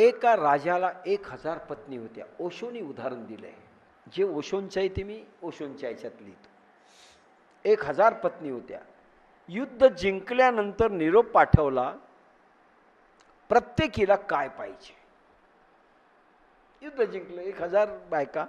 एका राजाला एक हजार पत्नी होत्या. ओशोनी उदाहरण दिलंय. जे ओशोंच्या आहे ते मी ओशोंच्या याच्यात लिहितो. एक हजार पत्नी होत्या. युद्ध जिंकल्यानंतर निरोप पाठवला प्रत्येकीला काय पाहिजे? युद्ध जिंकलं एक हजार बायका.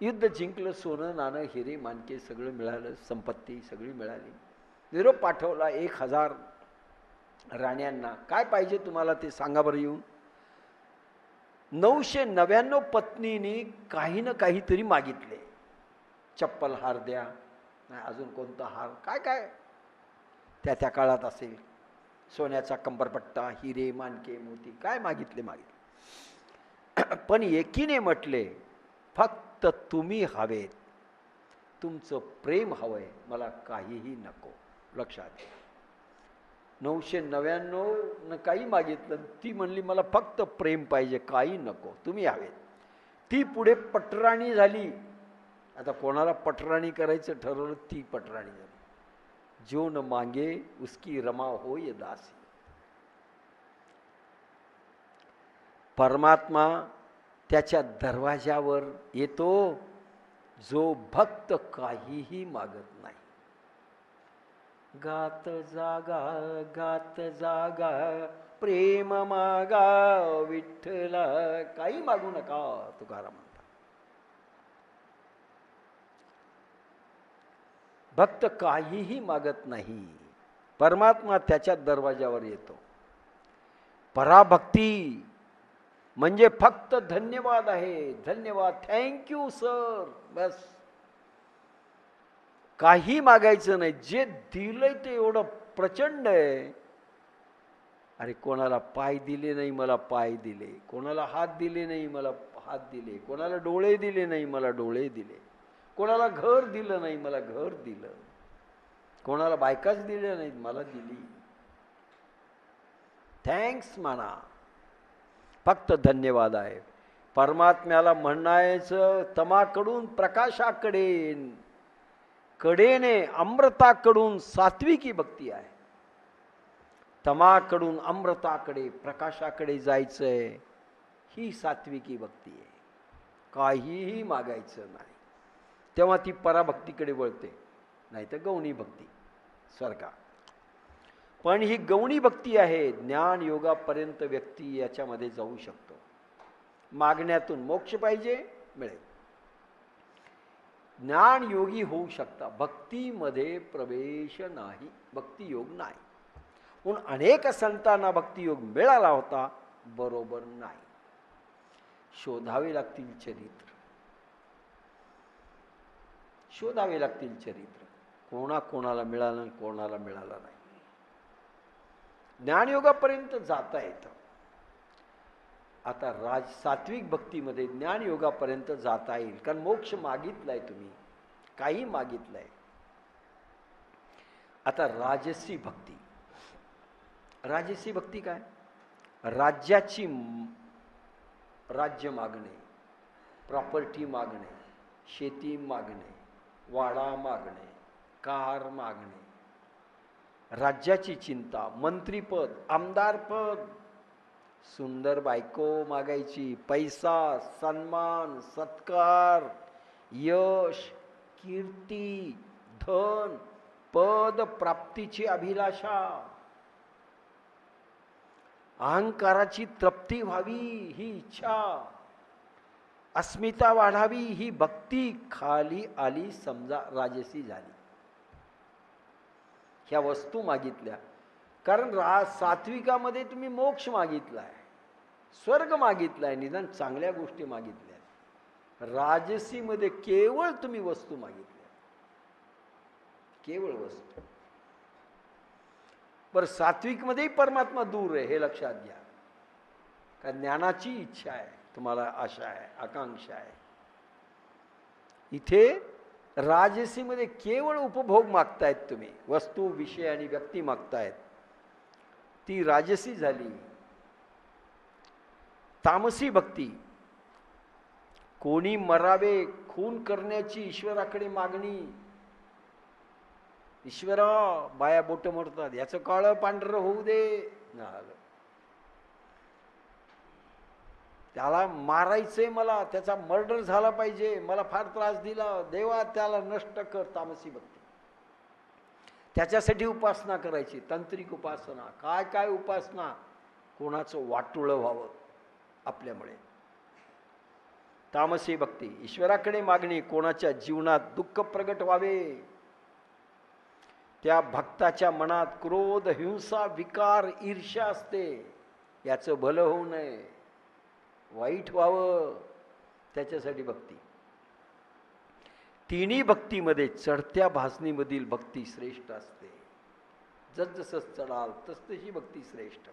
युद्ध जिंकलं सोनं नाणं हिरे मानके सगळं मिळालं संपत्ती सगळी मिळाली. निरोप पाठवला एक हजार राण्यांना. काय पाहिजे तुम्हाला ते सांगा बरं येऊन. नऊशे नव्याण्णव पत्नीनी काही ना काहीतरी मागितले. चप्पल हार द्या नाही अजून कोणता हार काय काय? त्या त्या काळात असेल. सोन्याचा कंबरपट्टा हिरे मानके मोती काय मागितले मागितले. पण एकीने म्हटले फक्त तुम्ही हवेत. तुमचं प्रेम हवंय मला काहीही नको. लक्षात घ्या. नऊशे नव्याण्णवनं काही मागितलं. ती म्हणली मला फक्त प्रेम पाहिजे काही नको. तुम्ही हवेत ती पुढे पटराणी झाली. आता कोणाला पटराणी करायचं ठरवलं ती पटराणी झाली. जो न मागे उसकी रमा होय दासी. परमात्मा त्याच्या दरवाजावर येतो जो भक्त काहीही मागत नाही. गात जागा गात जागा प्रेम मागा विठ्ठला काही मागू नका तुकाराम म्हणता भक्त काहीही मागत नाही परमात्मा त्याच्या दरवाजावर येतो. पराभक्ती म्हणजे फक्त धन्यवाद आहे. धन्यवाद. थँक्यू सर बस. काही मागायचं नाही. जे दिलंय ते एवढं प्रचंड आहे. अरे कोणाला पाय दिले नाही मला पाय दिले. कोणाला हात दिले नाही मला हात दिले. कोणाला डोळे दिले नाही मला डोळे दिले. कोणाला घर दिलं नाही मला घर दिलं. कोणाला बायकाच दिल्या नाहीत मला दिली. थँक्स म्हणा. फक्त धन्यवाद आहे. परमात्म्याला म्हणायचं तमाकडून प्रकाशाकडे कडेने अमृताकडून सात्विकी भक्ती आहे. तमाकडून अमृताकडे प्रकाशाकडे जायचंय ही सात्विकी भक्ती आहे. काहीही मागायचं नाही. तेव्हा ती पराभक्तीकडे वळते नाही तर गौणी भक्ती स्वर्गा. पण ही गौणी भक्ती आहे ज्ञान योगापर्यंत व्यक्ती याच्यामध्ये जाऊ शकतो. मागण्यातून मोक्ष पाहिजे मिळेल. ज्ञान योगी होऊ शकता. भक्तीमध्ये प्रवेश नाही. भक्तियोग नाही. म्हणून अनेक संतांना भक्तियोग मिळाला होता बरोबर नाही. शोधावे लागतील चरित्र. शोधावे लागतील चरित्र. कोणा कोणाला मिळालं कोणाला मिळालं नाही. ज्ञानयोगापर्यंत जाता येतं. आता राज सात्विक भक्तीमध्ये ज्ञानयोगापर्यंत जाता येईल. कारण मोक्ष मागितलाय तुम्ही. काही मागितलंय. आता राजसी भक्ती. राजसी भक्ती काय? राज्याची राज्य मागणे प्रॉपर्टी मागणे शेती मागणे वाडा मागणे कार मागणे. राज्याची चिंता मंत्रीपद आमदारपद. सुंदर बायको मागायची. पैसा सन्मान सत्कार यश कीर्ती धन पद प्राप्तीची अभिलाषा. अहंकाराची तृप्ती व्हावी ही इच्छा. अस्मिता वाढावी ही भक्ती खाली आली समजा राजसी झाली. ह्या वस्तू मागितल्या. कारण रा सात्विकामध्ये तुम्ही मोक्ष मागितला आहे स्वर्ग मागितलाय निदान चांगल्या गोष्टी मागितल्या. राजसीमध्ये केवळ तुम्ही वस्तू मागितल्या. केवळ वस्तू. बरं सात्विकमध्येही परमात्मा दूर आहे हे लक्षात घ्या. का ज्ञानाची इच्छा आहे तुम्हाला आशा आहे आकांक्षा आहे. इथे राजसीमध्ये केवळ उपभोग मागतायत तुम्ही वस्तू विषय आणि व्यक्ती मागतायत. ती राजसी झाली. तामसी भक्ती. कोणी मरावे खून करण्याची ईश्वराकडे मागणी. ईश्वरा बाया बोट मरतात याचं काळ पांढरं होऊ दे. झालं त्याला मारायचंय मला. त्याचा मर्डर झाला पाहिजे. मला फार त्रास दिला. देवा त्याला नष्ट कर तामसी भक्ती. त्याच्यासाठी उपासना करायची तांत्रिक उपासना. काय काय उपासना? कोणाचं वाटुळं व्हावं आपल्यामुळे. तामसी भक्ती. ईश्वराकडे मागणी कोणाच्या जीवनात दुःख प्रगट व्हावे? त्या भक्ताच्या मनात क्रोध हिंसा विकार ईर्ष्या असते. याचं भलं होऊ नये. वाईट व्हावं. त्याच्यासाठी भक्ती. तिन्ही भक्तीमध्ये चढत्या भासणीमधील भक्ती श्रेष्ठ असते. जसजसं चढाल तसतशी भक्ती श्रेष्ठ.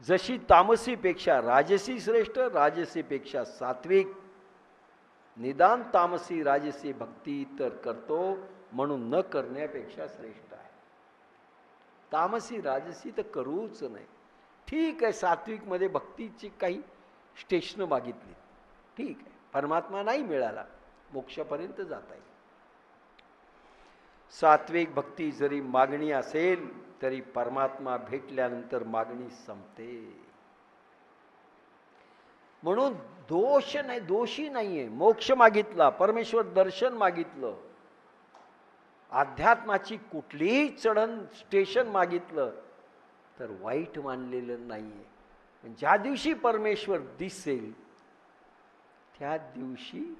जशी तामसीपेक्षा राजसी श्रेष्ठ राजसीपेक्षा सात्विक निदान तामसी राजसी भक्ती तर करतो म्हणून न करण्यापेक्षा श्रेष्ठ आहे. तामसी राजसी तर करूच नाही. ठीक आहे सात्विकमध्ये भक्तीची काही स्टेशनं मागितली. ठीक आहे परमात्मा नाही मिळाला. मोक्षापर्यंत जाता येईल सात्विक भक्ती जरी मागणी असेल तरी परमात्मा भेटल्यानंतर मागणी संपते. म्हणून दोष नाही दोषी नाहीये. मोक्ष मागितला परमेश्वर दर्शन मागितलं. अध्यात्माची कुठलीही चढण स्टेशन मागितलं तर वाईट मानलेलं नाहीये. पण ज्या दिवशी परमेश्वर दिसेल त्या दिवशी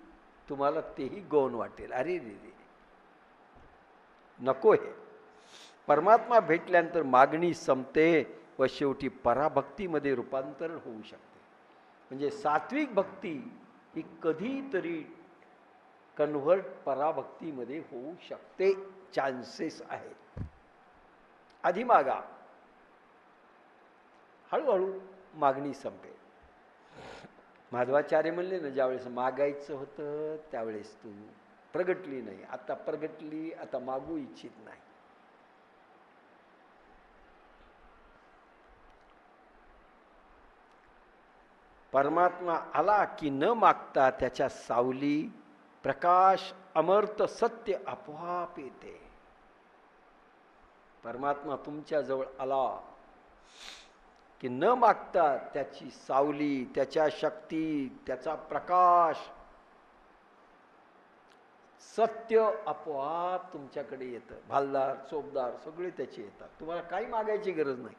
तुम्हाला तेही गौण वाटेल. अरे रे नको हे. परमात्मा भेटल्यानंतर मागणी संपते व शेवटी पराभक्तीमध्ये रूपांतरण होऊ शकते. म्हणजे सात्विक भक्ती ही कधीतरी कन्व्हर्ट पराभक्तीमध्ये होऊ शकते. चान्सेस आहेत. आधी मागा. हळूहळू मागणी संपेल. माधवाचार्य म्हणले ना ज्यावेळेस मागायचं होतं त्यावेळेस तू प्रगटली नाही. आता प्रगटली आता मागू इच्छित नाही. परमात्मा आला की न मागता त्याच्या सावली प्रकाश अमर्त सत्य आपोआप येते. परमात्मा तुमच्या जवळ आला. की न मागता त्याची सावली त्याच्या शक्ती त्याचा प्रकाश सत्य आपोआप तुमच्याकडे येतं. भालदार चोपदार सगळे त्याचे येतात. तुम्हाला काही मागायची गरज नाही.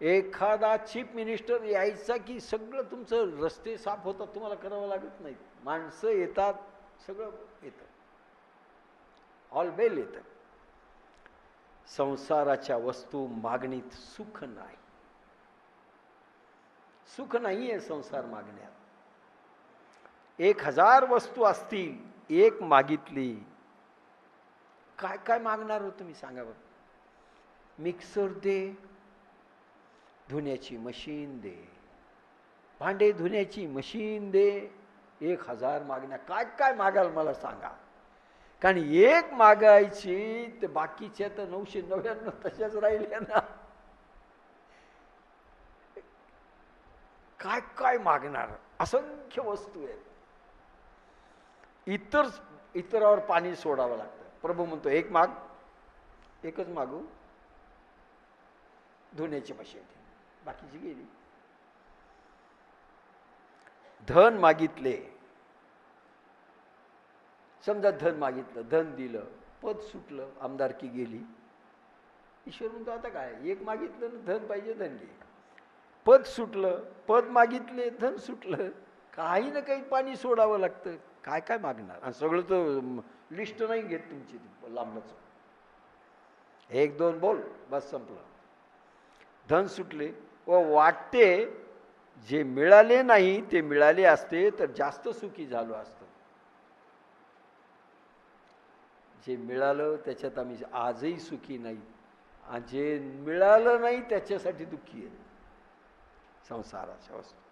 एखादा चीफ मिनिस्टर यायचा की सगळं तुमचं रस्ते साफ होतात तुम्हाला करावं लागत नाही. माणसं येतात सगळं येतं. ऑल बेल येतं. संसाराच्या वस्तू मागणीत सुख नाही. सुख नाही आहे संसार मागण्यात. एक हजार वस्तू असतील एक मागितली. काय काय मागणार हो तुम्ही सांगा बघ मिक्सर दे धुण्याची मशीन दे. भांडे धुण्याची मशीन दे. एक हजार मागण्या. काय काय मागाल मला सांगा. कारण एक मागायची तर बाकीच्या तर नऊशे नव्याण्णव तशाच राहिल्या ना. काय मागणार? असंख्य वस्तू आहेत. इतर इतरावर पाणी सोडावं लागतं. प्रभू म्हणतो एक माग एकच मागू. धुण्याची मशीन बाकीची गेली. धन मागितले. समजा धन मागितलं धन दिलं पद सुटलं आमदारकी गेली. ईश्वर म्हणतो आता काय? एक मागितलं धन पाहिजे धन घे. पद सुटलं पद मागितले धन सुटलं काही ना काही पाणी सोडावं लागतं. काय काय मागणार? आणि सगळं तर लिस्ट नाही घेत तुमची लांबच एक दोन बोल बस संपलं. धन सुटले व वाटते जे मिळाले नाही ते मिळाले असते तर जास्त सुखी झालो असतं. जे मिळालं त्याच्यात आम्ही आजही सुखी नाही. आणि जे मिळालं नाही त्याच्यासाठी दुःखी आहे. संसाराच्या वस्तू